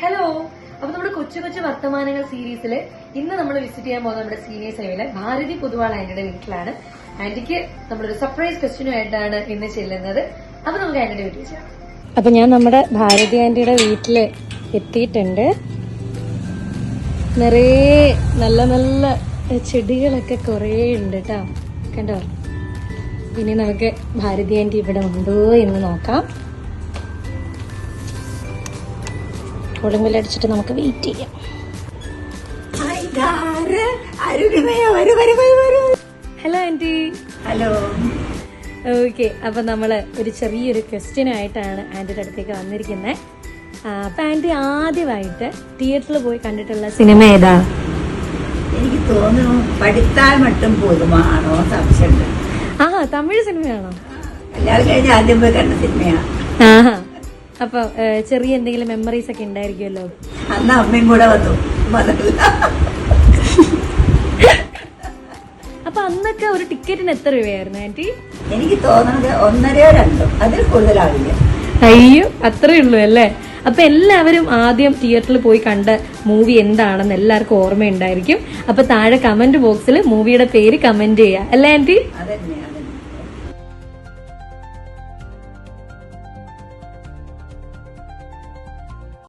Hello അപ്പൊ നമ്മുടെ കൊച്ചു കൊച്ചു വർത്തമാനങ്ങൾ സീരീസിൽ ഇന്ന് നമ്മൾ വിസിറ്റ് ചെയ്യാൻ പോകുന്ന നമ്മുടെ സീനിയർ സേവയിലെ ഭാരതി പൊതുവാൾ ആന്റിയുടെ വീട്ടിലാണ്. ആന്റിക്ക് നമ്മളൊരു സർപ്രൈസ് ക്വസ്റ്റ്യനുമായിട്ടാണ് ഇന്ന് ചെല്ലുന്നത്. അപ്പൊ നമുക്ക് ആന്റിയുടെ വീട്ടിൽ ചെയ്യാം അപ്പൊ ഞാൻ നമ്മുടെ ഭാരതി ആന്റിയുടെ വീട്ടിൽ എത്തിയിട്ടുണ്ട്. നിറയെ നല്ല നല്ല ചെടികളൊക്കെ കുറേ ഉണ്ട് കേട്ടോ കണ്ടോ? ഇനി നമുക്ക് ഭാരതി ആന്റി ഇവിടെ ഉണ്ടോ എന്ന് നോക്കാം. കൊടുമ്പിലടിച്ചിട്ട് നമുക്ക് വെയിറ്റ് ചെയ്യാം. ഹലോ ആന്റി ഹലോ ഓക്കെ അപ്പൊ നമ്മൾ ഒരു ചെറിയൊരു ക്വസ്റ്റ്യൻ ആയിട്ടാണ് ആന്റിയുടെ അടുത്തേക്ക് വന്നിരിക്കുന്നത് അപ്പൊ ആന്റി ആദ്യമായിട്ട് തിയേറ്ററിൽ പോയി കണ്ടിട്ടുള്ള സിനിമ ഏതാ? എനിക്ക് തോന്നുന്നു പഠിത്താൽ മട്ടും പോതുമാണോ സംശയമുണ്ട്. ആ തമിഴ് സിനിമയാണോ എല്ലാവരും കഴിഞ്ഞ് ആദ്യം പോയി കണ്ട സിനിമയാ ആഹാ. അപ്പൊ ചെറിയ എന്തെങ്കിലും മെമ്മറീസ് ഒക്കെ ഉണ്ടായിരിക്കുമല്ലോ? അന്ന് അമ്മയും കൂടെ വന്നു. അപ്പൊ അന്നൊക്കെ ഒരു ടിക്കറ്റിന് എത്ര രൂപയായിരുന്നു ആന്റി? എനിക്ക് തോന്നുന്നത് ഒന്നരയോ രണ്ടോ. അതിൽ കൂടുതലാവില്ല. അയ്യോ അത്രേ ഉള്ളൂ അല്ലേ? അപ്പൊ എല്ലാവരും ആദ്യം തിയേറ്ററിൽ പോയി കണ്ട മൂവി എന്താണെന്ന് എല്ലാവർക്കും ഓർമ്മയുണ്ടായിരിക്കും. അപ്പൊ താഴെ കമന്റ് ബോക്സിൽ മൂവിയുടെ പേര് കമന്റ് ചെയ്യാം. അല്ലേ ആന്റി?